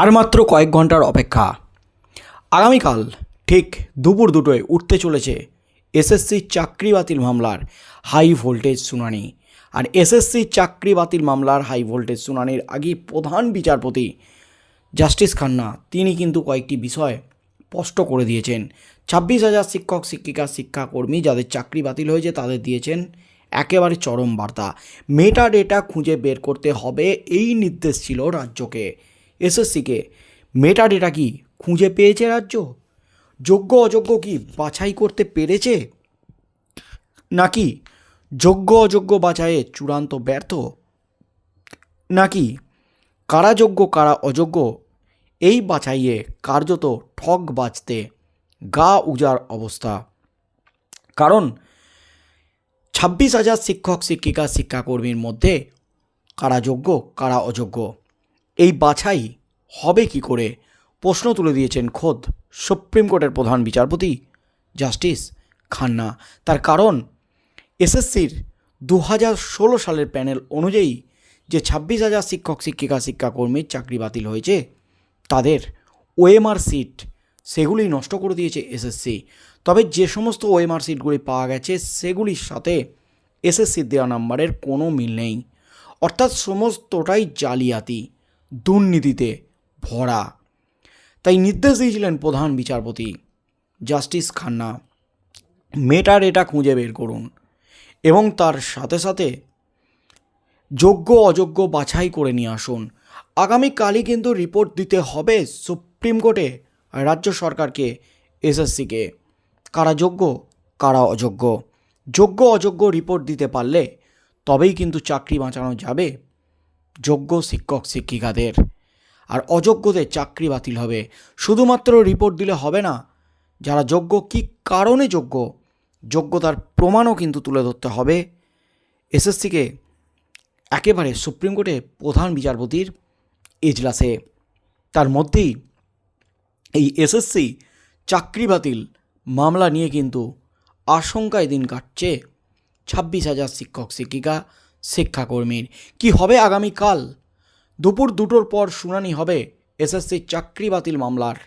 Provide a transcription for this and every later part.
আর মাত্র কয়েক ঘণ্টার অপেক্ষা। আগামীকাল ঠিক দুপুর দুটোয় উঠতে চলেছে এসএসসি চাকরি বাতিল মামলার হাই ভোল্টেজ শুনানি। আর এসএসসি চাকরি বাতিল মামলার হাই ভোল্টেজ শুনানির আগে প্রধান বিচারপতি জাস্টিস খান্না, তিনি কিন্তু কয়েকটি বিষয় স্পষ্ট করে দিয়েছেন। ছাব্বিশ হাজার শিক্ষক, শিক্ষিকা, শিক্ষাকর্মী যাদের চাকরি বাতিল হয়েছে তাদের দিয়েছেন একেবারে চরম বার্তা। মেটা ডেটা খুঁজে বের করতে হবে, এই নির্দেশ ছিল রাজ্যকে। এসএসসিকে। মেটা ডেটা কি খুঁজে পেয়েছে রাজ্য? যোগ্য অযোগ্য কি বাছাই করতে পেরেছে? নাকি যোগ্য অযোগ্য বাছাইয়ে চূড়ান্ত ব্যর্থ? নাকি কারা যোগ্য, কারা অযোগ্য, এই বাছাইয়ে কার্যত ঠগ বাজতে গা উজার অবস্থা? কারণ ছাব্বিশ হাজার শিক্ষক, শিক্ষিকা, শিক্ষাকর্মীর মধ্যে কারা যোগ্য, কারা অযোগ্য? এই বাছাই হবে কি করে? প্রশ্ন তুলে দিয়েছেন খোদ সুপ্রিম কোর্টের প্রধান বিচারপতি জাস্টিস খান্না। তার কারণ, এসএসসির দু হাজার ষোলো সালের প্যানেল অনুযায়ী যে ছাব্বিশ হাজার শিক্ষক, শিক্ষিকা শিক্ষাকর্মীর চাকরি বাতিল হয়েছে, তাদের ওএমআর সিট সেগুলি নষ্ট করে দিয়েছে এসএসসি। তবে যে সমস্ত ওএমআর সিটগুলি পাওয়া গেছে, সেগুলির সাথে এসএসসির দেওয়া নাম্বারের কোনো মিল নেই। অর্থাৎ সমস্তটাই জালিয়াতি। দুর্নীতিতে ভরা। তাই নির্দেশ দিয়েছিলেন প্রধান বিচারপতি জাস্টিস খান্না, মেটার এটা খুঁজে বের করুন এবং তার সাথে সাথে যোগ্য অযোগ্য বাছাই করে নিয়ে আসুন। আগামীকালই কিন্তু রিপোর্ট দিতে হবে সুপ্রিম কোর্টে রাজ্য সরকারকে, এসএসসিকে। কারা যোগ্য, কারা অযোগ্য? যোগ্য অযোগ্য রিপোর্ট দিতে পারলে তবেই কিন্তু চাকরি বাঁচানো যাবে। যোগ্য শিক্ষক শিক্ষিকাদের। আর অযোগ্যদের চাকরি বাতিল হবে। শুধুমাত্র রিপোর্ট দিলে হবে না, যারা যোগ্য কী কারণে যোগ্য, যোগ্যতার প্রমাণও কিন্তু তুলে ধরতে হবে। এসএসসিকে একেবারে সুপ্রিম কোর্টে প্রধান বিচারপতির এজলাসে। তার মধ্যেই এই এসএসসি চাকরি বাতিল মামলা নিয়ে কিন্তু আশঙ্কায় দিন কাটছে ছাব্বিশ হাজার শিক্ষক শিক্ষিকা। শিক্ষাকর্মীর। কি হবে আগামীকাল? দুপুর দুটোর পর শুনানি হবে এসএসসি চাকরি বাতিল মামলার।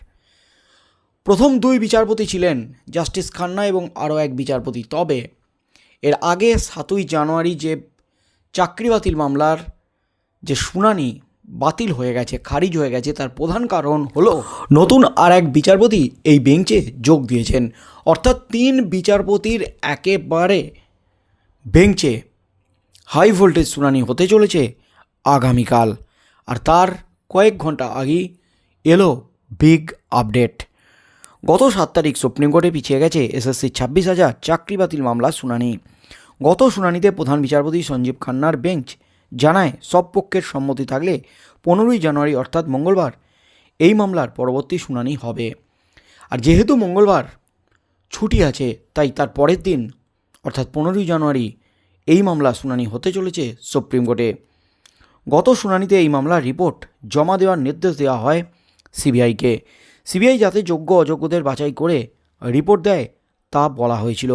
প্রথম দুই বিচারপতি ছিলেন জাস্টিস খান্না এবং আরও এক বিচারপতি। তবে এর আগে সাতই জানুয়ারি যে চাকরি বাতিল মামলার যে শুনানি বাতিল হয়ে গেছে, খারিজ হয়ে গেছে, তার প্রধান কারণ হলো নতুন আর এক বিচারপতি এই বেঞ্চে যোগ দিয়েছেন। অর্থাৎ তিন বিচারপতির একেবারে বেঞ্চে হাই ভোল্টেজ শুনানি হতে চলেছে আগামীকাল। আর তার কয়েক ঘণ্টা আগেই এলো বিগ আপডেট। গত সাত তারিখ সুপ্রিম কোর্টে পিছিয়ে গেছে এসএসসি ছাব্বিশ হাজার চাকরি বাতিল মামলার শুনানি। গত শুনানিতে প্রধান বিচারপতি সঞ্জীব খান্নার বেঞ্চ জানায়, সব পক্ষের সম্মতি থাকলে পনেরোই জানুয়ারি, অর্থাৎ মঙ্গলবার, এই মামলার পরবর্তী শুনানি হবে। আর যেহেতু মঙ্গলবার ছুটি আছে, তাই তার পরের দিন, অর্থাৎ পনেরোই জানুয়ারি এই মামলা শুনানি হতে চলেছে সুপ্রিম কোর্টে। গত শুনানিতে এই মামলার রিপোর্ট জমা দেওয়ার নির্দেশ দেওয়া হয় সিবিআইকে। সিবিআই যাতে যোগ্য অযোগ্যদের বাছাই করে রিপোর্ট দেয় তা বলা হয়েছিল।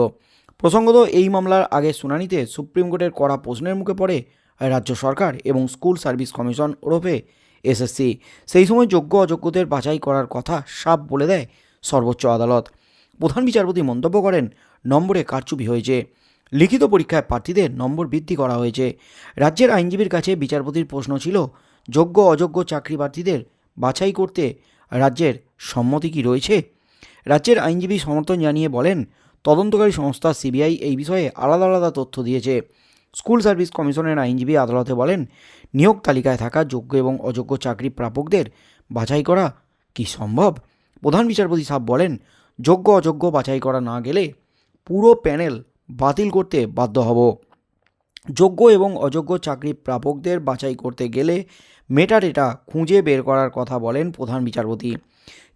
প্রসঙ্গত এই মামলার আগে শুনানিতে সুপ্রিম কোর্টের কড়া প্রশ্নের মুখে পড়ে রাজ্য সরকার এবং স্কুল সার্ভিস কমিশন ওরফে এসএসসি। সেই সময় যোগ্য অযোগ্যদের বাছাই করার কথা সাপ বলে দেয় সর্বোচ্চ আদালত। প্রধান বিচারপতি মন্তব্য করেন, নম্বরে কারচুপি হয়েছে। লিখিত পরীক্ষায় প্রার্থীদের নম্বর বৃদ্ধি করা হয়েছে। রাজ্যের আইনজীবীর কাছে বিচারপতির প্রশ্ন ছিল, যোগ্য অযোগ্য চাকরি প্রার্থীদের বাছাই করতে রাজ্যের সম্মতি কি রয়েছে? রাজ্যের আইনজীবী সমর্থন জানিয়ে বলেন, তদন্তকারী সংস্থা সিবিআই এই বিষয়ে আলাদা আলাদা তথ্য দিয়েছে। স্কুল সার্ভিস কমিশনের আইনজীবী আদালতে বলেন, নিয়োগ তালিকায় থাকা যোগ্য এবং অযোগ্য চাকরি প্রাপকদের বাছাই করা কি সম্ভব? প্রধান বিচারপতি সাহেব বলেন, যোগ্য অযোগ্য বাছাই করা না গেলে পুরো প্যানেল বাতিল করতে বাধ্য হব। যোগ্য এবং অযোগ্য চাকরি প্রাপকদের বাছাই করতে গেলে মেটাডেটা খুঁজে বের করার কথা বলেন প্রধান বিচারপতি।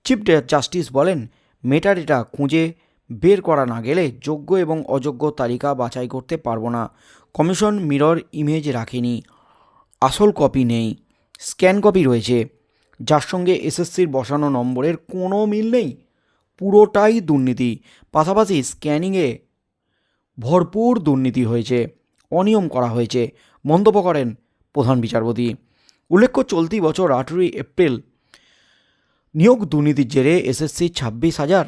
চিফ জাস্টিস বলেন মেটাডেটা খুঁজে বের করা না গেলে যোগ্য এবং অযোগ্য তালিকা বাছাই করতে পারব না। কমিশন মিরর ইমেজ রাখেনি। আসল কপি নেই। স্ক্যান কপি রয়েছে। যার সঙ্গে এসএসসির বসানো নম্বরের কোনো মিল নেই। পুরোটাই দুর্নীতি। পাশাপাশি স্ক্যানিংয়ে ভরপুর দুর্নীতি হয়েছে, অনিয়ম করা হয়েছে, মন্তব্য করেন প্রধান বিচারপতি। উল্লেখ্য, চলতি বছর আঠেরোই এপ্রিল নিয়োগ দুর্নীতির জেরে এসএসসি ছাব্বিশ হাজার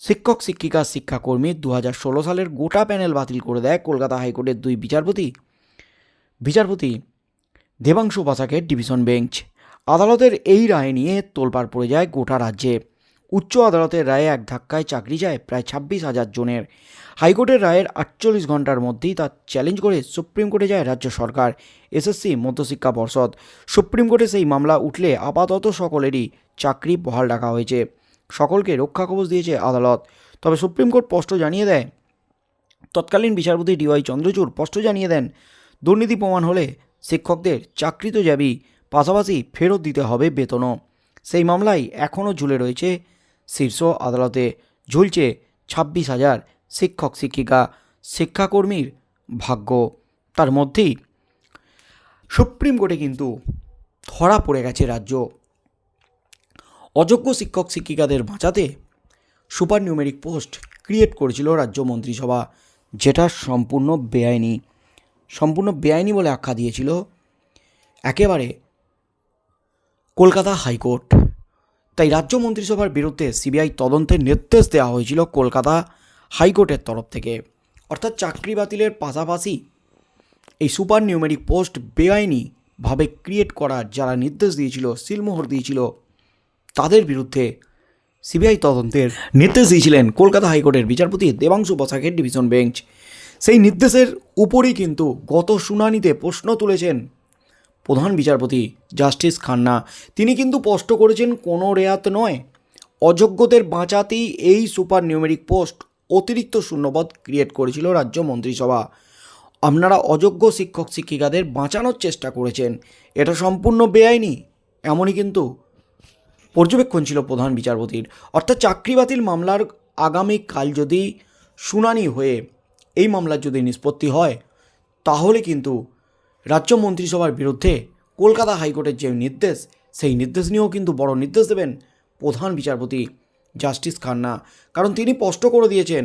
শিক্ষক, শিক্ষিকা, শিক্ষাকর্মী দু হাজার ষোলো সালের গোটা প্যানেল বাতিল করে দেয় কলকাতা হাইকোর্টের দুই বিচারপতি। বিচারপতি দেবাংশু বসাকের ডিভিশন বেঞ্চ। আদালতের এই রায় নিয়ে তোলপাড় পড়ে যায় গোটা রাজ্যে। উচ্চ আদালতের রায়ে এক ধাক্কায় চাকরি যায় প্রায় ছাব্বিশ হাজার জনের। হাইকোর্টের রায়ের আটচল্লিশ ঘণ্টার মধ্যেই তা চ্যালেঞ্জ করে সুপ্রিম কোর্টে যায় রাজ্য সরকার, এসএসসি, মধ্যশিক্ষা পর্ষদ। সুপ্রিম কোর্টে সেই মামলা উঠলে আপাতত সকলেরই চাকরি বহাল রাখা হয়েছে। সকলকে রক্ষা কবচ দিয়েছে আদালত। তবে সুপ্রিম কোর্ট স্পষ্ট জানিয়ে দেয়, তৎকালীন বিচারপতি ডিওয়াই চন্দ্রচূড় স্পষ্ট জানিয়ে দেন, দুর্নীতি প্রমাণ হলে শিক্ষকদের চাকরি তো যাবেই পাশাপাশি ফেরত দিতে হবে বেতনও। সেই মামলায় এখনও ঝুলে রয়েছে শীর্ষ আদালতে ঝুলছে ছাব্বিশ হাজার শিক্ষক শিক্ষিকা শিক্ষাকর্মীর ভাগ্য। তার মধ্যেই সুপ্রিম কোর্টে কিন্তু ধরা পড়ে গেছে রাজ্য। অযোগ্য শিক্ষক শিক্ষিকাদের বাঁচাতে সুপার নিউমেরিক পোস্ট ক্রিয়েট করেছিল রাজ্য মন্ত্রিসভা। যেটা সম্পূর্ণ বেআইনি। সম্পূর্ণ বেআইনি বলে আখ্যা দিয়েছিল একেবারে কলকাতা হাইকোর্ট। তাই রাজ্য মন্ত্রিসভার বিরুদ্ধে সিবিআই তদন্তের নির্দেশ দেওয়া হয়েছিল কলকাতা হাইকোর্টের তরফ থেকে। অর্থাৎ চাকরি বাতিলের পাশাপাশি এই সুপার নিউমেরিক পোস্ট বেআইনিভাবে ক্রিয়েট করার যারা নির্দেশ দিয়েছিল, সিলমোহর দিয়েছিল, তাদের বিরুদ্ধে সিবিআই তদন্তের নির্দেশ দিয়েছিলেন কলকাতা হাইকোর্টের বিচারপতি দেবাংশু বসাকের ডিভিশন বেঞ্চ। সেই নির্দেশের উপরই কিন্তু গত শুনানিতে প্রশ্ন তুলেছেন প্রধান বিচারপতি জাস্টিস খান্না। তিনি কিন্তু স্পষ্ট করেছেন, কোনো রেয়াত নয়। অযোগ্যদের বাঁচাতেই এই সুপার নিউমেরিক পোস্ট অতিরিক্ত শূন্যপদ ক্রিয়েট করেছিল রাজ্য মন্ত্রিসভা। আপনারা অযোগ্য শিক্ষক শিক্ষিকাদের বাঁচানোর চেষ্টা করেছেন। এটা সম্পূর্ণ বেআইনি, এমনই কিন্তু পর্যবেক্ষণ ছিল প্রধান বিচারপতির। অর্থাৎ চাকরি বাতিল মামলার আগামীকাল যদি শুনানি হয়ে এই মামলার যদি নিষ্পত্তি হয়, তাহলে কিন্তু রাজ্য মন্ত্রিসভার বিরুদ্ধে কলকাতা হাইকোর্টের যে নির্দেশ, সেই নির্দেশ নিয়েও কিন্তু বড় নির্দেশ দেবেন প্রধান বিচারপতি জাস্টিস খান্না। কারণ তিনি স্পষ্ট করে দিয়েছেন,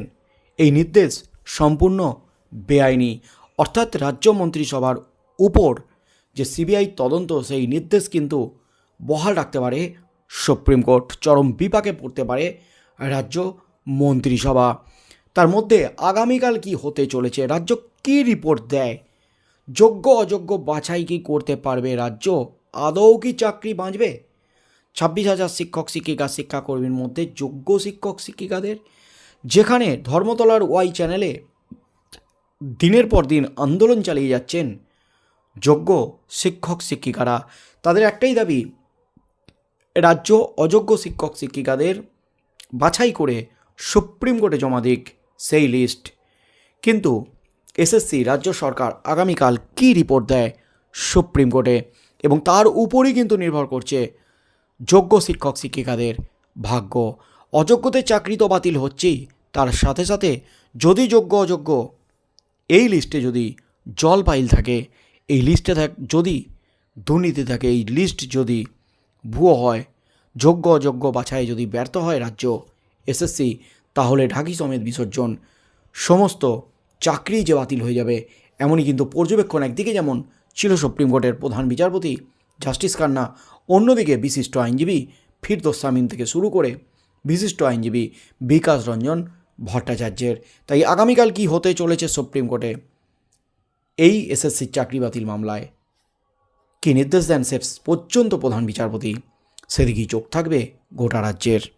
এই নির্দেশ সম্পূর্ণ বেআইনি। অর্থাৎ রাজ্য মন্ত্রিসভার উপর যে সিবিআই তদন্ত, সেই নির্দেশ কিন্তু বহাল রাখতে পারে সুপ্রিম কোর্ট। চরম বিপাকে পড়তে পারে রাজ্য মন্ত্রিসভা। তার মধ্যে আগামীকাল কি হতে চলেছে, রাজ্য কী রিপোর্ট দেয় যোগ্য অযোগ্য বাছাই কি করতে পারবে রাজ্য? আদৌ কি চাকরি বাঁচবে? ছাব্বিশ হাজার শিক্ষক, শিক্ষিকা, শিক্ষাকর্মীর মধ্যে যোগ্য শিক্ষক, শিক্ষিকাদের? যেখানে ধর্মতলার ওয়াই চ্যানেলে দিনের পর দিন আন্দোলন চালিয়ে যাচ্ছেন যোগ্য শিক্ষক, শিক্ষিকারা। তাদের একটাই দাবি, রাজ্য অযোগ্য শিক্ষক, শিক্ষিকাদের বাছাই করে সুপ্রিম কোর্টে জমা দিক সেই লিস্ট। কিন্তু এসএসসি রাজ্য সরকার আগামীকাল কী রিপোর্ট দেয় সুপ্রিম কোর্টে? এবং তার উপরই কিন্তু নির্ভর করছে যোগ্য শিক্ষক শিক্ষিকাদের ভাগ্য। অযোগ্যদের চাকরি তো বাতিল হচ্ছেই। তার সাথে সাথে যদি যোগ্য অযোগ্য, এই লিস্টে যদি জল পাইল থাকে, এই লিস্টে থাক, যদি দুর্নীতি থাকে, এই লিস্ট যদি ভুয়ো হয়, যোগ্য অযোগ্য বাছাই যদি ব্যর্থ হয় রাজ্য এসএসসি, তাহলে ঢাকি সমেত বিসর্জন সমস্ত চাকরি যে বাতিল হয়ে যাবে, এমনই কিন্তু পর্যবেক্ষণ একদিকে যেমন ছিল সুপ্রিম কোর্টের প্রধান বিচারপতি জাস্টিস খান্না, অন্যদিকে বিশিষ্ট আইনজীবী ফিরদোস সামিন থেকে শুরু করে বিশিষ্ট আইনজীবী বিকাশ রঞ্জন ভট্টাচার্যের। তাই আগামীকাল কি হতে চলেছে সুপ্রিম কোর্টে? এই এসএসসির চাকরি বাতিল মামলায় কী নির্দেশ দেন শেষ পর্যন্ত প্রধান বিচারপতি? সেদিকেই চোখ থাকবে গোটা রাজ্যের।